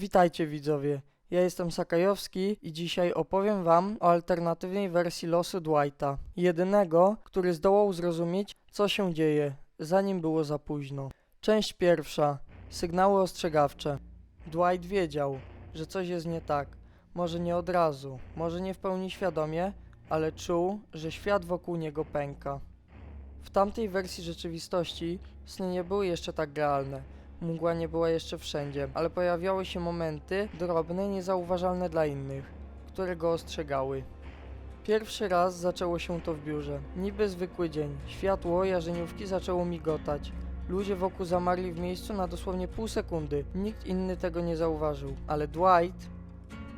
Witajcie widzowie, ja jestem Sakajowski i dzisiaj opowiem wam o alternatywnej wersji losu Dwighta. Jedynego, który zdołał zrozumieć, co się dzieje, zanim było za późno. Część pierwsza. Sygnały ostrzegawcze. Dwight wiedział, że coś jest nie tak. Może nie od razu, może nie w pełni świadomie, ale czuł, że świat wokół niego pęka. W tamtej wersji rzeczywistości sny nie były jeszcze tak realne. Mgła nie była jeszcze wszędzie, ale pojawiały się momenty drobne, niezauważalne dla innych, które go ostrzegały. Pierwszy raz zaczęło się to w biurze. Niby zwykły dzień. Światło jarzeniówki zaczęło migotać. Ludzie wokół zamarli w miejscu na dosłownie pół sekundy. Nikt inny tego nie zauważył, ale Dwight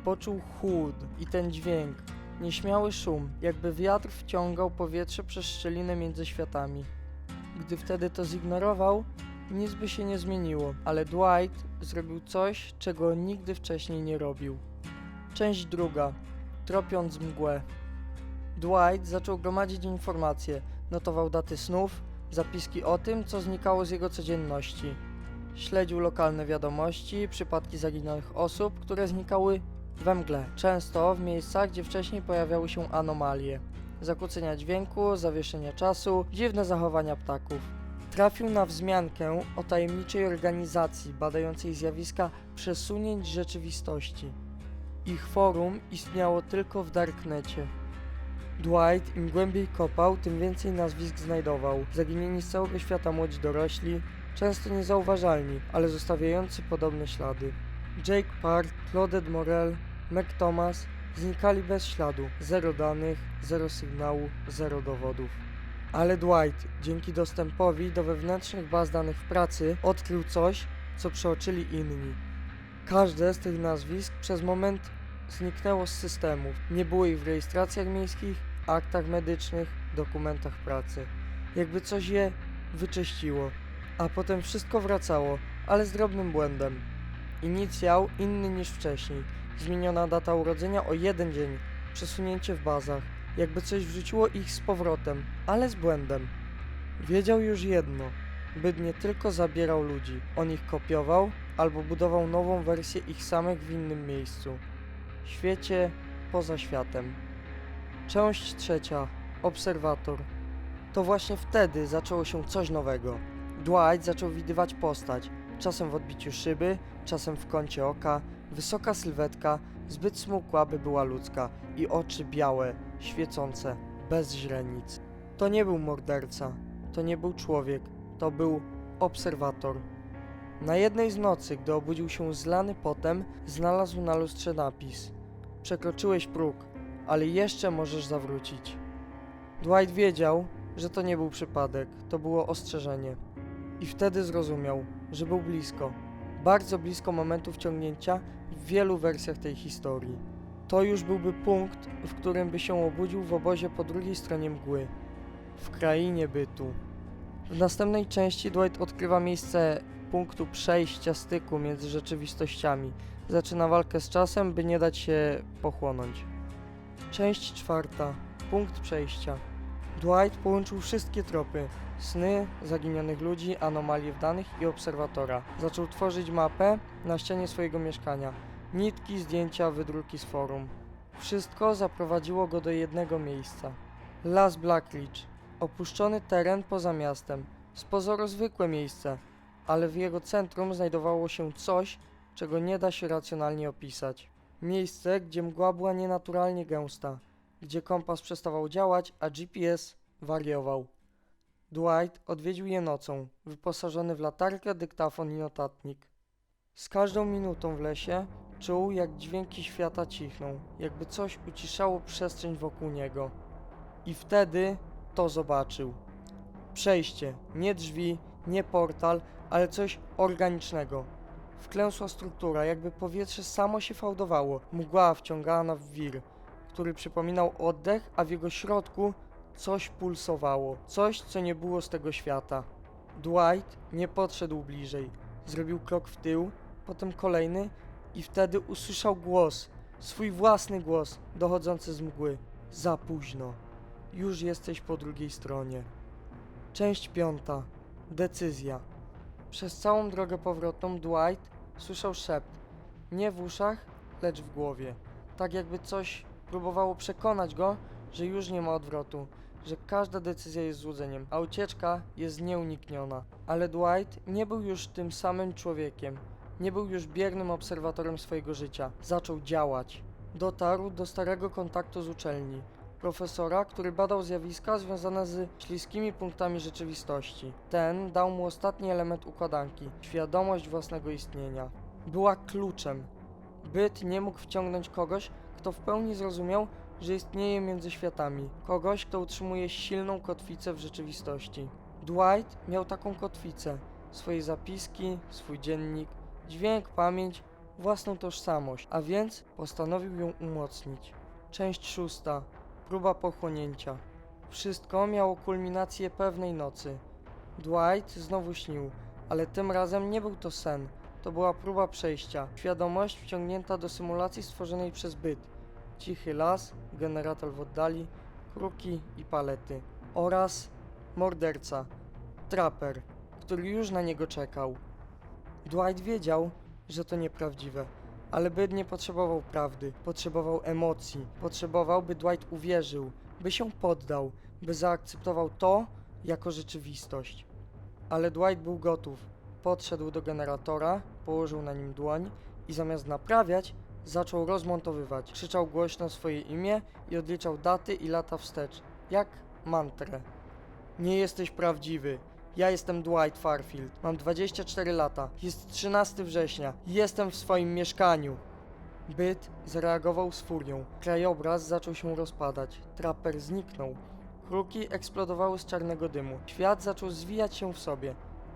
poczuł chłód i ten dźwięk. Nieśmiały szum, jakby wiatr wciągał powietrze przez szczelinę między światami. Gdy wtedy to zignorował, nic by się nie zmieniło, ale Dwight zrobił coś, czego nigdy wcześniej nie robił. Część druga. Tropiąc mgłę. Dwight zaczął gromadzić informacje, notował daty snów, zapiski o tym, co znikało z jego codzienności. Śledził lokalne wiadomości, przypadki zaginionych osób, które znikały we mgle, często w miejscach, gdzie wcześniej pojawiały się anomalie. Zakłócenia dźwięku, zawieszenie czasu, dziwne zachowania ptaków. Trafił na wzmiankę o tajemniczej organizacji badającej zjawiska przesunięć rzeczywistości. Ich forum istniało tylko w Darknecie. Dwight im głębiej kopał, tym więcej nazwisk znajdował. Zaginieni z całego świata młodzi dorośli, często niezauważalni, ale zostawiający podobne ślady. Jake Park, Claudette Morel, Mac Thomas znikali bez śladu. Zero danych, zero sygnału, zero dowodów. Ale Dwight, dzięki dostępowi do wewnętrznych baz danych w pracy, odkrył coś, co przeoczyli inni. Każde z tych nazwisk przez moment zniknęło z systemów. Nie było ich w rejestracjach miejskich, aktach medycznych, dokumentach pracy. Jakby coś je wyczyściło. A potem wszystko wracało, ale z drobnym błędem. Inicjał inny niż wcześniej. Zmieniona data urodzenia o jeden dzień. Przesunięcie w bazach. Jakby coś wrzuciło ich z powrotem, ale z błędem. Wiedział już jedno. Byd nie tylko zabierał ludzi, on ich kopiował albo budował nową wersję ich samych w innym miejscu. Świecie poza światem. Część trzecia. Obserwator. To właśnie wtedy zaczęło się coś nowego. Dwight zaczął widywać postać, czasem w odbiciu szyby, czasem w kącie oka, wysoka sylwetka, zbyt smukła, by była ludzka i oczy białe, świecące, bez źrenic. To nie był morderca, to nie był człowiek, to był obserwator. Na jednej z nocy, gdy obudził się zlany potem, znalazł na lustrze napis: Przekroczyłeś próg, ale jeszcze możesz zawrócić. Dwight wiedział, że to nie był przypadek, to było ostrzeżenie. I wtedy zrozumiał, że był blisko, bardzo blisko momentu wciągnięcia w wielu wersjach tej historii. To już byłby punkt, w którym by się obudził w obozie po drugiej stronie mgły, w krainie bytu. W następnej części Dwight odkrywa miejsce punktu przejścia styku między rzeczywistościami. Zaczyna walkę z czasem, by nie dać się pochłonąć. Część czwarta. Punkt przejścia. Dwight połączył wszystkie tropy. Sny, zaginionych ludzi, anomalie w danych i obserwatora. Zaczął tworzyć mapę na ścianie swojego mieszkania. Nitki, zdjęcia, wydruki z forum. Wszystko zaprowadziło go do jednego miejsca. Las Blackridge. Opuszczony teren poza miastem. Z pozoru zwykłe miejsce, ale w jego centrum znajdowało się coś, czego nie da się racjonalnie opisać. Miejsce, gdzie mgła była nienaturalnie gęsta, gdzie kompas przestawał działać, a GPS wariował. Dwight odwiedził je nocą, wyposażony w latarkę, dyktafon i notatnik. Z każdą minutą w lesie czuł, jak dźwięki świata cichną, jakby coś uciszało przestrzeń wokół niego. I wtedy to zobaczył. Przejście, nie drzwi, nie portal, ale coś organicznego. Wklęsła struktura, jakby powietrze samo się fałdowało, mgła wciągana w wir, który przypominał oddech, a w jego środku coś pulsowało, coś, co nie było z tego świata. Dwight nie podszedł bliżej, zrobił krok w tył, potem kolejny i wtedy usłyszał głos, swój własny głos, dochodzący z mgły. Za późno. Już jesteś po drugiej stronie. Część piąta. Decyzja. Przez całą drogę powrotną Dwight słyszał szept. Nie w uszach, lecz w głowie. Tak jakby coś próbowało przekonać go, że już nie ma odwrotu, że każda decyzja jest złudzeniem, a ucieczka jest nieunikniona. Ale Dwight nie był już tym samym człowiekiem. Nie był już biernym obserwatorem swojego życia. Zaczął działać. Dotarł do starego kontaktu z uczelni. Profesora, który badał zjawiska związane z śliskimi punktami rzeczywistości. Ten dał mu ostatni element układanki świadomość własnego istnienia. Była kluczem. Byt nie mógł wciągnąć kogoś, kto w pełni zrozumiał, że istnieje między światami. Kogoś, kto utrzymuje silną kotwicę w rzeczywistości. Dwight miał taką kotwicę. Swoje zapiski, swój dziennik, dźwięk, pamięć, własną tożsamość, a więc postanowił ją umocnić. Część szósta. Próba pochłonięcia. Wszystko miało kulminację pewnej nocy. Dwight znowu śnił, ale tym razem nie był to sen. To była próba przejścia. Świadomość wciągnięta do symulacji stworzonej przez byt. Cichy las, generator w oddali, kruki i palety. Oraz morderca, traper, który już na niego czekał. Dwight wiedział, że to nieprawdziwe, ale byt nie potrzebował prawdy, potrzebował emocji, potrzebował, by Dwight uwierzył, by się poddał, by zaakceptował to jako rzeczywistość. Ale Dwight był gotów. Podszedł do generatora, położył na nim dłoń i zamiast naprawiać, zaczął rozmontowywać. Krzyczał głośno swoje imię i odliczał daty i lata wstecz, jak mantrę. Nie jesteś prawdziwy. Ja jestem Dwight Farfield. Mam 24 lata. Jest 13 września. Jestem w swoim mieszkaniu. Byt zareagował z furią. Krajobraz zaczął się rozpadać. Trapper zniknął. Kruki eksplodowały z czarnego dymu. Świat zaczął zwijać się w sobie.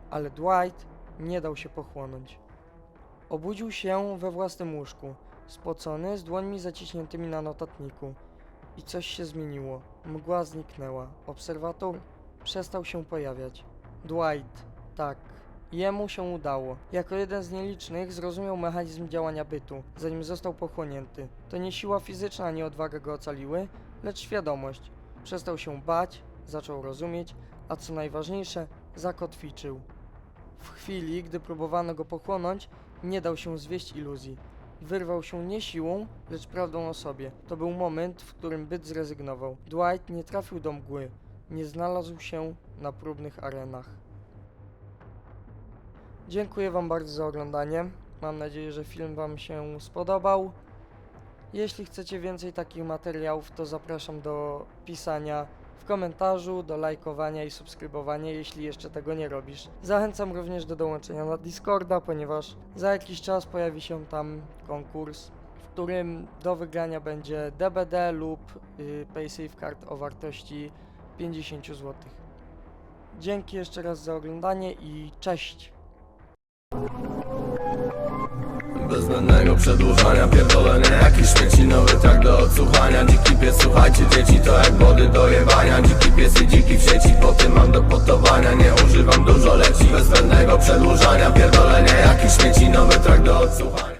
Ale Dwight nie dał się pochłonąć. Obudził się we własnym łóżku, spocony, z dłońmi zaciśniętymi na notatniku. I coś się zmieniło. Mgła zniknęła. Obserwator przestał się pojawiać. Dwight, tak. Jemu się udało. Jako jeden z nielicznych zrozumiał mechanizm działania bytu, zanim został pochłonięty. To nie siła fizyczna ani odwaga go ocaliły, lecz świadomość. Przestał się bać, zaczął rozumieć, a co najważniejsze, zakotwiczył. W chwili, gdy próbowano go pochłonąć, nie dał się zwieść iluzji. Wyrwał się nie siłą, lecz prawdą o sobie. To był moment, w którym byt zrezygnował. Dwight nie trafił do mgły, nie znalazł się na próbnych arenach. Dziękuję Wam bardzo za oglądanie. Mam nadzieję, że film Wam się spodobał. Jeśli chcecie więcej takich materiałów, to zapraszam do pisania w komentarzu, do lajkowania i subskrybowania, jeśli jeszcze tego nie robisz. Zachęcam również do dołączenia na Discorda, ponieważ za jakiś czas pojawi się tam konkurs, w którym do wygrania będzie DBD lub y, PaySafeCard o wartości 50 zł. Dzięki jeszcze raz za oglądanie i cześć! Bez zbędnego przedłużania pierdolenia Jakiś śmieci nowy tak do odsłuchania. Dziki pies, słuchajcie dzieci to jak wody do jebania. Dziki pies i dziki w sieci, po tym mam do potowania. Nie używam dużo leci Bez zbędnego przedłużania. Pierdolenia Jakiś śmieci nowy tak do odsłuchania